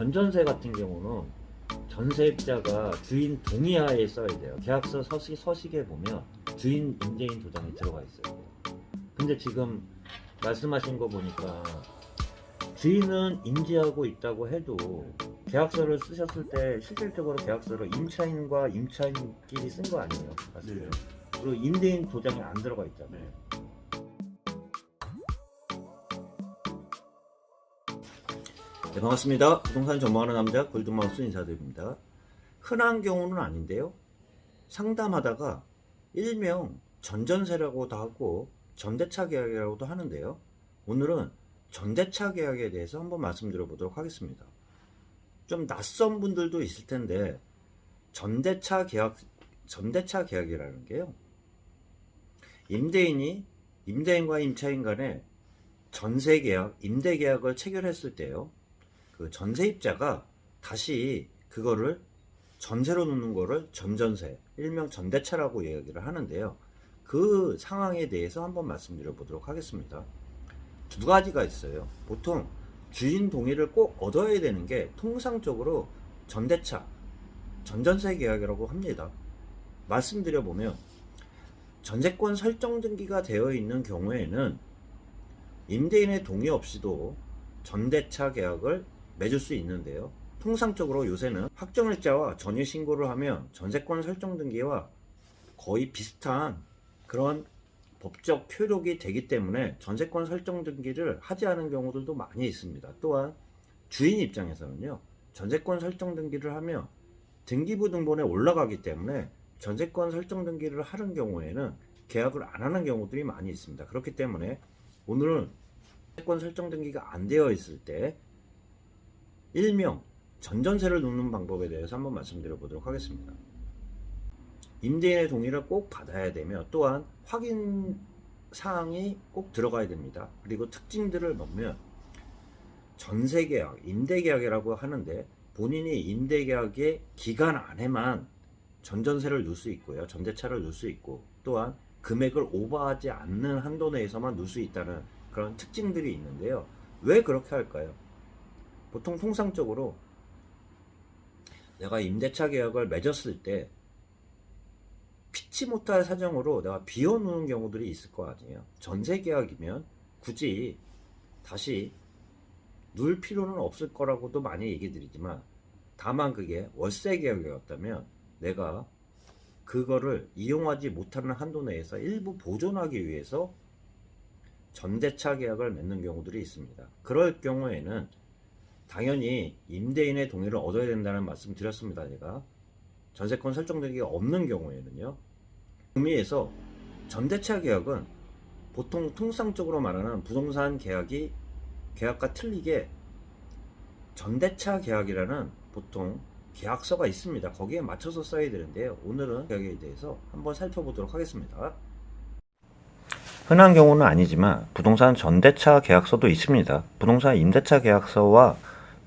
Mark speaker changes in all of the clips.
Speaker 1: 전전세 같은 경우는 전세입자가 주인 동의하에 써야 돼요. 계약서 서식, 서식에 보면 주인 임대인 도장이 들어가 있어요. 근데 지금 말씀하신 거 보니까 주인은 인지하고 있다고 해도 계약서를 쓰셨을 때 실질적으로 계약서를 임차인과 임차인끼리 쓴 거 아니에요? 맞습니다. 그리고 임대인 도장이 안 들어가 있잖아요. 네, 반갑습니다. 부동산 전문하는 남자 골드마우스 인사드립니다. 흔한 경우는 아닌데요. 상담하다가 일명 전전세라고도 하고 전대차 계약이라고도 하는데요. 오늘은 전대차 계약에 대해서 한번 말씀드려 보도록 하겠습니다. 좀 낯선 분들도 있을 텐데 전대차 계약 전대차 계약이라는 게요. 임대인이 임대인과 임차인 간에 전세 계약, 임대 계약을 체결했을 때요. 그 전세입자가 다시 그거를 전세로 놓는 거를 전전세, 일명 전대차라고 이야기를 하는데요. 그 상황에 대해서 한번 말씀드려 보도록 하겠습니다. 두 가지가 있어요. 보통 주인 동의를 꼭 얻어야 되는 게 통상적으로 전대차, 전전세 계약이라고 합니다. 말씀드려 보면 전세권 설정 등기가 되어 있는 경우에는 임대인의 동의 없이도 전대차 계약을 맺을 수 있는데요. 통상적으로 요새는 확정일자와 전유 신고를 하면 전세권 설정 등기와 거의 비슷한 그런 법적 효력이 되기 때문에 전세권 설정 등기를 하지 않은 경우들도 많이 있습니다. 또한 주인 입장에서는요. 전세권 설정 등기를 하면 등기부 등본에 올라가기 때문에 전세권 설정 등기를 하는 경우에는 계약을 안 하는 경우들이 많이 있습니다. 그렇기 때문에 오늘은 전세권 설정 등기가 안 되어 있을 때 일명 전전세를 놓는 방법에 대해서 한번 말씀드려 보도록 하겠습니다. 임대인의 동의를 꼭 받아야 되며 또한 확인 사항이 꼭 들어가야 됩니다. 그리고 특징들을 보면 전세 계약, 임대 계약이라고 하는데 본인이 임대 계약의 기간 안에만 전전세를 넣을 수 있고요. 전대차를 넣을 수 있고 또한 금액을 오버하지 않는 한도 내에서만 넣을 수 있다는 그런 특징들이 있는데요. 왜 그렇게 할까요? 보통 통상적으로 내가 임대차 계약을 맺었을 때 피치 못할 사정으로 내가 비워놓는 경우들이 있을 거 아니에요. 전세 계약이면 굳이 다시 누를 필요는 없을 거라고도 많이 얘기 드리지만 다만 그게 월세 계약이었다면 내가 그거를 이용하지 못하는 한도 내에서 일부 보존하기 위해서 전대차 계약을 맺는 경우들이 있습니다. 그럴 경우에는 당연히 임대인의 동의를 얻어야 된다는 말씀 드렸습니다. 제가 전세권 설정되기가 없는 경우에는요. 의미에서 전대차 계약은 보통 통상적으로 말하는 부동산 계약이 계약과 틀리게 전대차 계약이라는 보통 계약서가 있습니다. 거기에 맞춰서 써야 되는데요. 오늘은 계약에 대해서 한번 살펴보도록 하겠습니다. 흔한 경우는 아니지만 부동산 전대차 계약서도 있습니다. 부동산 임대차 계약서와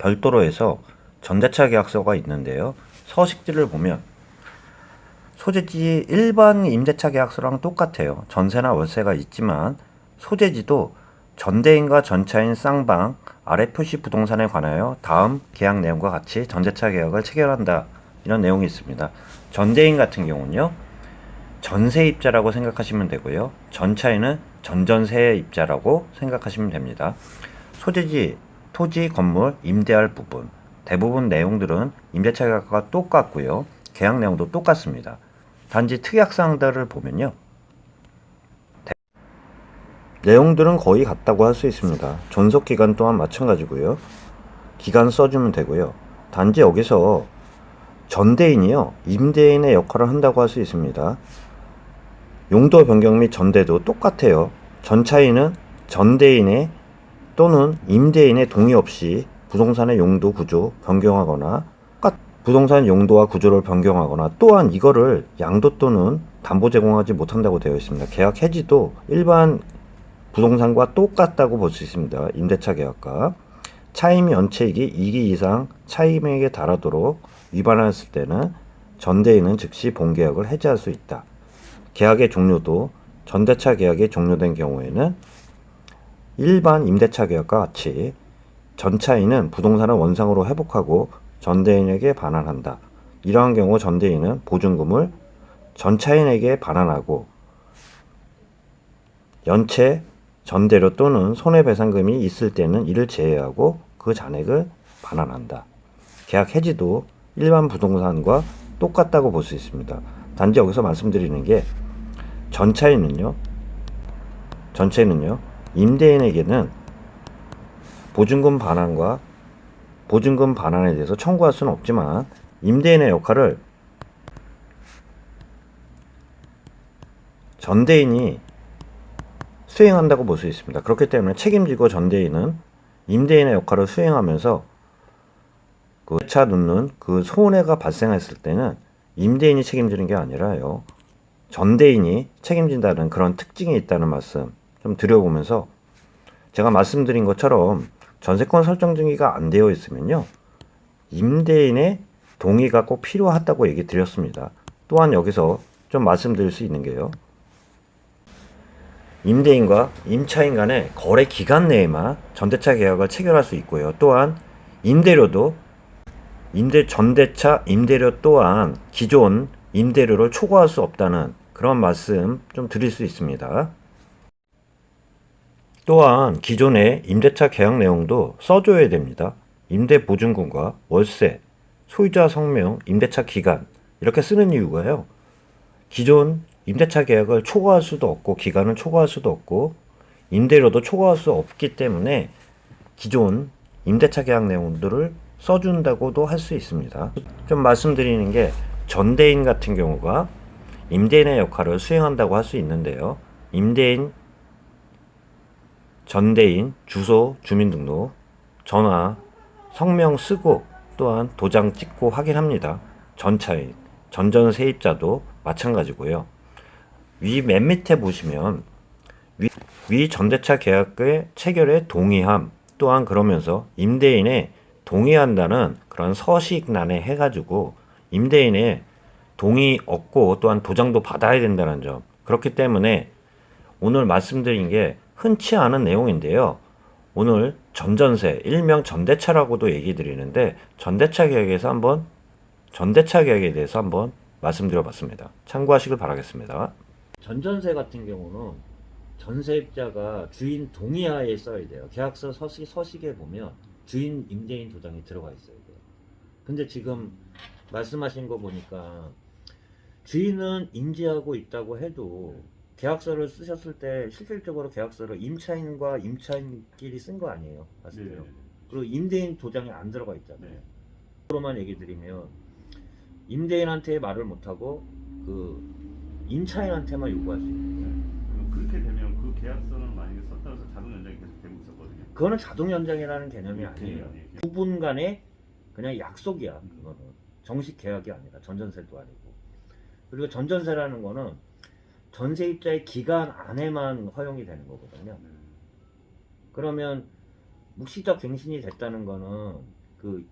Speaker 1: 별도로 해서 전대차 계약서가 있는데요. 서식지를 보면 소재지 일반 임대차 계약서랑 똑같아요. 전세나 월세가 있지만 소재지도 전대인과 전차인 쌍방 RFC 부동산에 관하여 다음 계약 내용과 같이 전대차 계약을 체결한다. 이런 내용이 있습니다. 전대인 같은 경우는요. 전세입자라고 생각하시면 되고요. 전차인은 전전세입자라고 생각하시면 됩니다. 소재지, 토지, 건물, 임대할 부분 대부분 내용들은 임대차 계약과 똑같고요. 계약 내용도 똑같습니다. 단지 특약사항들을 보면요. 대- 내용들은 거의 같다고 할 수 있습니다. 존속 기간 또한 마찬가지고요. 기간 써주면 되고요. 단지 여기서 전대인이요. 임대인의 역할을 한다고 할 수 있습니다. 용도 변경 및 전대도 똑같아요. 전차인은 전대인의 또는 임대인의 동의 없이 부동산의 용도 구조 변경하거나 똑같- 부동산 용도와 구조를 변경하거나 또한 이거를 양도 또는 담보 제공하지 못한다고 되어 있습니다. 계약 해지도 일반 부동산과 똑같다고 볼 수 있습니다. 임대차 계약과 차임 연체익이 2기 이상 차임액에 달하도록 위반했을 때는 전대인은 즉시 본계약을 해지할 수 있다. 계약의 종료도 전대차 계약이 종료된 경우에는 일반 임대차 계약과 같이 전차인은 부동산을 원상으로 회복하고 전대인에게 반환한다. 이러한 경우 전대인은 보증금을 전차인에게 반환하고 연체 전대료 또는 손해배상금이 있을 때는 이를 제외하고 그 잔액을 반환한다. 계약 해지도 일반 부동산과 똑같다고 볼 수 있습니다. 단지 여기서 말씀드리는 게 전차인은요, 전체는요, 임대인에게는 보증금 반환과 보증금 반환에 대해서 청구할 수는 없지만 임대인의 역할을 전대인이 수행한다고 볼 수 있습니다. 그렇기 때문에 책임지고 전대인은 임대인의 역할을 수행하면서 그 차 눕는 그 손해가 발생했을 때는 임대인이 책임지는 게 아니라요. 전대인이 책임진다는 그런 특징이 있다는 말씀 좀 드려보면서 제가 말씀드린 것처럼 전세권 설정 등기가 안 되어 있으면요. 임대인의 동의가 꼭 필요하다고 얘기 드렸습니다. 또한 여기서 좀 말씀드릴 수 있는 게요. 임대인과 임차인 간의 거래 기간 내에만 전대차 계약을 체결할 수 있고요. 또한 임대료도 임대 전대차 임대료 또한 기존 임대료를 초과할 수 없다는 그런 말씀 좀 드릴 수 있습니다. 또한 기존의 임대차 계약 내용도 써줘야 됩니다. 임대 보증금과 월세, 소유자 성명, 임대차 기간 이렇게 쓰는 이유가요. 기존 임대차 계약을 초과할 수도 없고 기간을 초과할 수도 없고 임대료도 초과할 수 없기 때문에 기존 임대차 계약 내용들을 써준다고도 할 수 있습니다. 좀 말씀드리는 게 전대인 같은 경우가 임대인의 역할을 수행한다고 할 수 있는데요. 임대인, 전대인, 주소, 주민등록, 전화, 성명 쓰고 또한 도장 찍고 확인합니다. 전차인, 전전 세입자도 마찬가지고요. 위 맨 밑에 보시면 위, 위 전대차 계약의 체결에 동의함 또한 그러면서 임대인의 동의한다는 그런 서식란에 해가지고 임대인의 동의 얻고 또한 도장도 받아야 된다는 점 그렇기 때문에 오늘 말씀드린 게 흔치 않은 내용인데요. 오늘 전전세 일명 전대차라고도 얘기 드리는데 전대차 계약에서 한번 전대차 계약에 대해서 한번 말씀드려봤습니다. 참고하시길 바라겠습니다. 전전세 같은 경우는 전세입자가 주인 동의하에 써야 돼요. 계약서 서식, 서식에 보면 주인 임대인 도장이 들어가 있어야 돼요. 근데 지금 말씀하신 거 보니까 주인은 인지하고 있다고 해도 계약서를 쓰셨을 때 실질적으로 계약서를 임차인과 임차인끼리 쓴 거 아니에요. 맞습요
Speaker 2: 네네네.
Speaker 1: 그리고 임대인 도장이 안 들어가 있잖아요.
Speaker 2: 네.
Speaker 1: 로만 얘기 드리면 임대인한테 말을 못하고 그 임차인한테만 요구할 수 있는 거예요.
Speaker 2: 그럼 그렇게 되면 그 계약서는 만약에 썼다 해서 자동 연장이 계속 되고 있었거든요.
Speaker 1: 그거는 자동 연장이라는 개념이 아니에요.
Speaker 2: 개념이 아니에요.
Speaker 1: 두분 간의 그냥 약속이야. 그거는 정식 계약이 아니라 전전세도 아니고. 그리고 전전세라는 거는 전세 입자의 기간 안에만 허용이 되는 거거든요.
Speaker 2: 네.
Speaker 1: 그러면 묵시적 갱신이 됐다는 거는 그,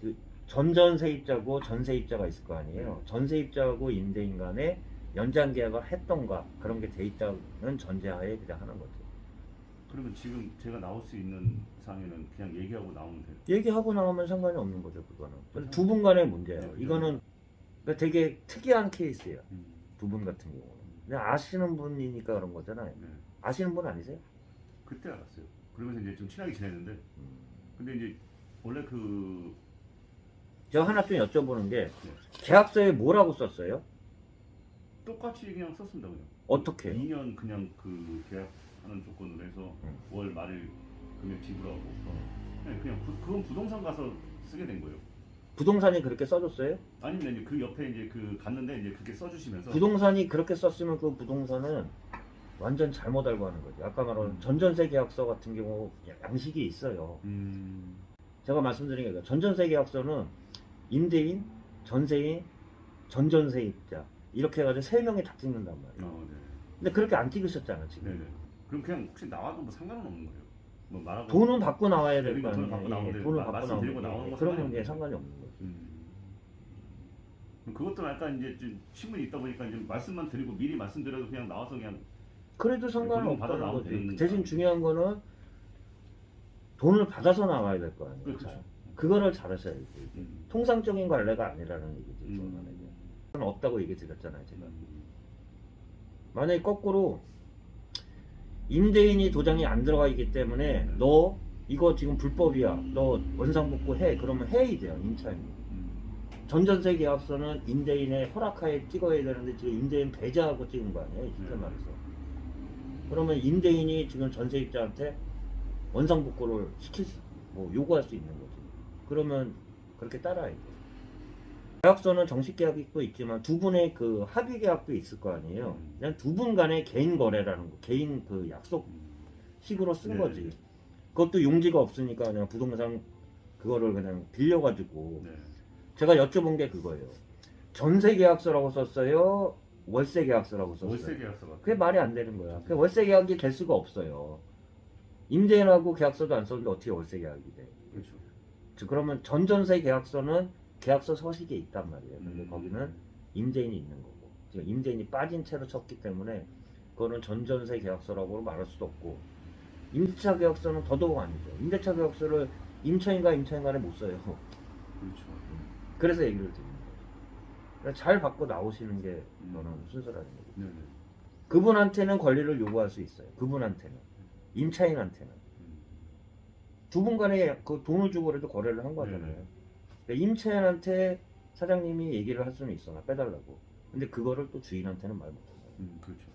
Speaker 1: 그 전전세입자고 전세입자가 있을 거 아니에요. 전세입자하고 임대인 간에 연장 계약을 했던가 그런 게 돼 있다는 전제하에 그냥 하는 거죠.
Speaker 2: 그러면 지금 제가 나올 수 있는 상에는 그냥 얘기하고 나오면 돼요.
Speaker 1: 얘기하고 나오면 상관이 없는 거죠, 그거는. 두 분 간의 문제예요.
Speaker 2: 네,
Speaker 1: 이거는 그러니까 되게 특이한 케이스예요.
Speaker 2: 음.
Speaker 1: 두분 같은 경우는. 그냥 아시는 분이니까 그런 거잖아요.
Speaker 2: 네.
Speaker 1: 아시는 분 아니세요?
Speaker 2: 그때 알았어요. 그러면서 이제 좀 친하게 지냈는데,
Speaker 1: 음.
Speaker 2: 근데 이제 원래
Speaker 1: 그저 하나 좀 여쭤보는 게
Speaker 2: 네.
Speaker 1: 계약서에 뭐라고 썼어요?
Speaker 2: 똑같이 그냥 썼습니다 그냥.
Speaker 1: 어떻게?
Speaker 2: 2년 그냥 그 계약하는 조건으로 해서
Speaker 1: 음.
Speaker 2: 월 말일 금액 지불하고 네, 그냥 그, 그건 부동산 가서 쓰게 된 거예요.
Speaker 1: 부동산이 그렇게 써줬어요?
Speaker 2: 아니면 이제 그 옆에 이제 그 갔는데 이제 그렇게 써주시면서
Speaker 1: 부동산이 그렇게 썼으면 그 부동산은 완전 잘못 알고 하는 거죠. 아까 말한
Speaker 2: 음.
Speaker 1: 전전세 계약서 같은 경우 양식이 있어요.
Speaker 2: 음,
Speaker 1: 제가 말씀드린 게 전전세 계약서는 임대인, 전세인, 전전세입자 이렇게 해가지고 세 명이 다 찍는단 말이에요.
Speaker 2: 어, 네.
Speaker 1: 근데 그렇게 안 찍으셨잖아 지금.
Speaker 2: 네네. 그럼 그냥 혹시 나와도 뭐 상관은 없는 거예요? 뭐 말하고
Speaker 1: 돈은 받고 나와야 될거
Speaker 2: 그러니까 돈을
Speaker 1: 아니에요. 예, 돈을
Speaker 2: 마-
Speaker 1: 받고 나오는
Speaker 2: 나오는
Speaker 1: 거
Speaker 2: 상관이
Speaker 1: 없는 거죠.
Speaker 2: 음. 그것도 약간 이제 좀 신문이 있다 보니까 이제 말씀만 드리고 미리 말씀드려도 그냥 나와서 그냥
Speaker 1: 그래도 상관은
Speaker 2: 돈은 받아
Speaker 1: 없다는
Speaker 2: 나오면
Speaker 1: 거지.
Speaker 2: 되는
Speaker 1: 대신
Speaker 2: 거니까.
Speaker 1: 중요한 거는 돈을 받아서 나와야 될 거 아니에요.
Speaker 2: 그렇죠.
Speaker 1: 잘. 그거를 잘하셔야지.
Speaker 2: 음.
Speaker 1: 통상적인 관례가 아니라는 얘기죠.
Speaker 2: 음.
Speaker 1: 저는 저는 없다고 얘기 드렸잖아요. 제가.
Speaker 2: 음.
Speaker 1: 만약에 거꾸로 임대인이 도장이 안 들어가 있기 때문에 너 이거 지금 불법이야. 너 원상복구 해. 그러면 해야 돼요. 임차인이.
Speaker 2: 음.
Speaker 1: 전전세 계약서는 임대인의 허락하에 찍어야 되는데 지금 임대인 배제하고 찍은 거 아니에요? 쉽게
Speaker 2: 네.
Speaker 1: 말해서. 그러면 임대인이 지금 전세입자한테 원상복구를 시킬 수, 뭐 요구할 수 있는 거지. 그러면 그렇게 따라야 돼. 계약서는 정식 계약도 있지만 두 분의 그 합의 계약도 있을 거 아니에요.
Speaker 2: 음.
Speaker 1: 그냥 두 분 간의 개인 거래라는 거, 개인 그 약속 식으로 쓴
Speaker 2: 네.
Speaker 1: 거지. 그것도 용지가 없으니까 그냥 부동산 그거를 그냥 빌려가지고
Speaker 2: 네.
Speaker 1: 제가 여쭤본 게 그거예요. 전세 계약서라고 썼어요. 월세 계약서라고 썼어요.
Speaker 2: 월세 계약서가
Speaker 1: 그게 말이 안 되는 거야. 그 월세 계약이 될 수가 없어요. 임대인하고 계약서도 안 썼는데 어떻게 월세 계약이 돼?
Speaker 2: 그렇죠.
Speaker 1: 즉, 그러면 전전세 계약서는 계약서 서식에 있단 말이에요. 근데
Speaker 2: 음.
Speaker 1: 거기는 임대인이 있는 거고. 지금 임대인이 빠진 채로 쳤기 때문에 그거는 전전세 계약서라고 말할 수도 없고 임대차 계약서는 더더욱 아니죠. 임대차 계약서를 임차인과 임차인 간에 못 써요.
Speaker 2: 그렇죠.
Speaker 1: 그래서 얘기를 드리는 거예요. 그러니까 잘 받고 나오시는 게
Speaker 2: 음.
Speaker 1: 저는 순서라는 거죠.
Speaker 2: 네. 네.
Speaker 1: 그분한테는 권리를 요구할 수 있어요. 그분한테는. 임차인한테는.
Speaker 2: 음.
Speaker 1: 두분 간에 그 돈을 주고라도 거래를 한 거잖아요. 그러니까 임차인한테 사장님이 얘기를 할 수는 있어. 나 빼달라고. 근데 그거를 또 주인한테는 말 못해요.
Speaker 2: 음, 그렇죠.